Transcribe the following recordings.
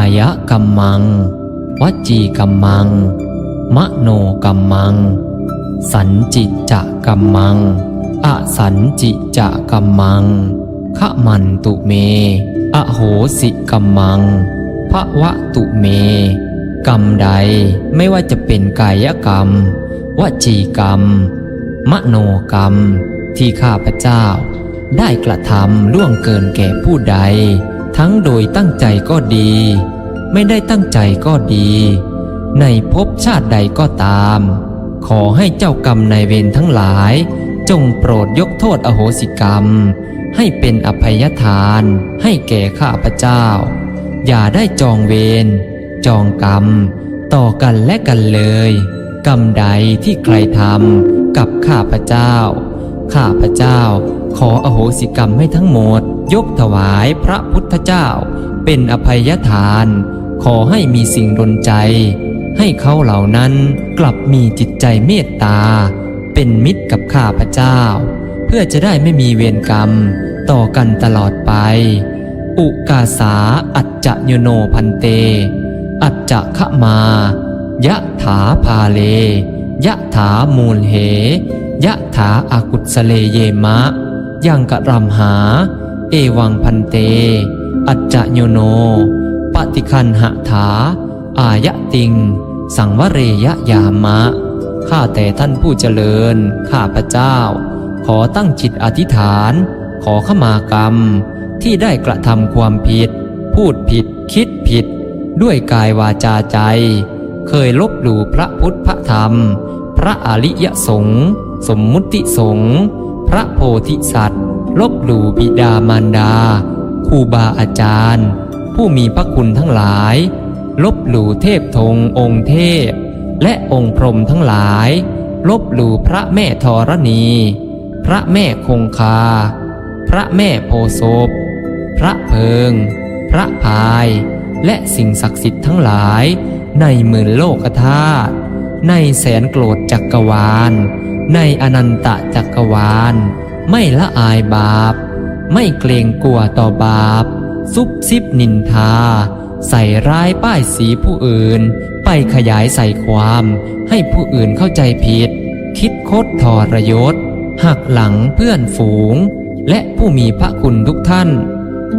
ายกัมมัง วจีกัมมัง มโนกัมมัง สันจิจะกัมมัง อสันจิจะกัมมังขมันตุเม อโหสิกัมมังภวะตุเม กรรมใดไม่ว่าจะเป็นกายกรรม วจีกรรม มโนกรรม ที่ข้าพเจ้า ได้กระทำล่วงเกินแก่ผู้ใด ทั้งโดยตั้งใจก็ดี ไม่ได้ตั้งใจก็ดี ในภพชาติใดก็ตาม ขอให้เจ้ากรรมนายเวรทั้งหลาย จงโปรดยกโทษอโหสิกรรม ให้เป็นอภัยทาน ให้แก่ข้าพเจ้า อย่าได้จองเวรจองกรรม ต่อกันและกันเลย กรรมใดที่ใครทำกับข้าพเจ้า ข้าพเจ้า ขออโหสิกรรมให้ทั้งหมด ยกถวายพระพุทธเจ้า เป็นอภัยทาน ขอให้มีสิ่งดลใจ ให้เขาเหล่านั้นกลับมีจิตใจเมตตา เป็นมิตรกับข้าพเจ้า เพื่อจะได้ไม่มีเวรกรรม ต่อกันตลอดไป อุกาสาอัจจะโยโนพันเต อัจจะขมายะถาพาเลยะถามูลเหยะถาอากุศเลเยมะ ยังกะรำหา เอวังพันเต อัจจะโยโน ปฏิคันหะถา อายะติง สังวเรยะยามะ ข้าแต่ท่านผู้เจริญ ข้าพระเจ้า ขอตั้งจิตอธิษฐาน ขอขมากรรม ที่ได้กระทำความผิด พูดผิด คิดผิด ด้วยกายวาจาใจ เคยลบหลู่พระพุทธพระธรรม พระอริยสงฆ์สมมุติสงฆ์ พระโพธิสัตว์ ลบหลู่บิดามารดาครูบาอาจารย์ ผู้มีพระคุณทั้งหลาย ลบหลู่เทพธงองค์เทพ และองค์พรหมทั้งหลาย ลบหลู่พระแม่ธรณี พระแม่คงคา พระแม่โพศพพระเพิง พระพาย และสิ่งศักดิ์สิทธิ์ทั้งหลาย ในหมื่นโลกธาตุในแสนโกรธจักรวาล ในอนันตจักรวาล ไม่ละอายบาป ไม่เกรงกลัวต่อบาป ซุบซิบนินทา ใส่ร้ายป้ายสีผู้อื่น ไปขยายใส่ความ ให้ผู้อื่นเข้าใจผิด คิดคดทรยศ หักหลังเพื่อนฝูง และผู้มีพระคุณทุกท่าน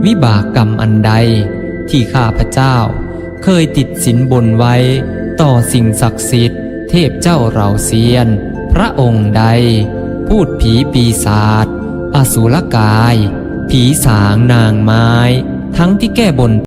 วิบากกรรมอันใด ที่ข้าพเจ้า เคยติดสินบนไว้ ต่อสิ่งศักดิ์สิทธิ์ เทพเจ้าเราเซียน พระองค์ใด พูดผีปีศาจอสุรกาย ผีสางนางไม้ ทั้งที่แก้บน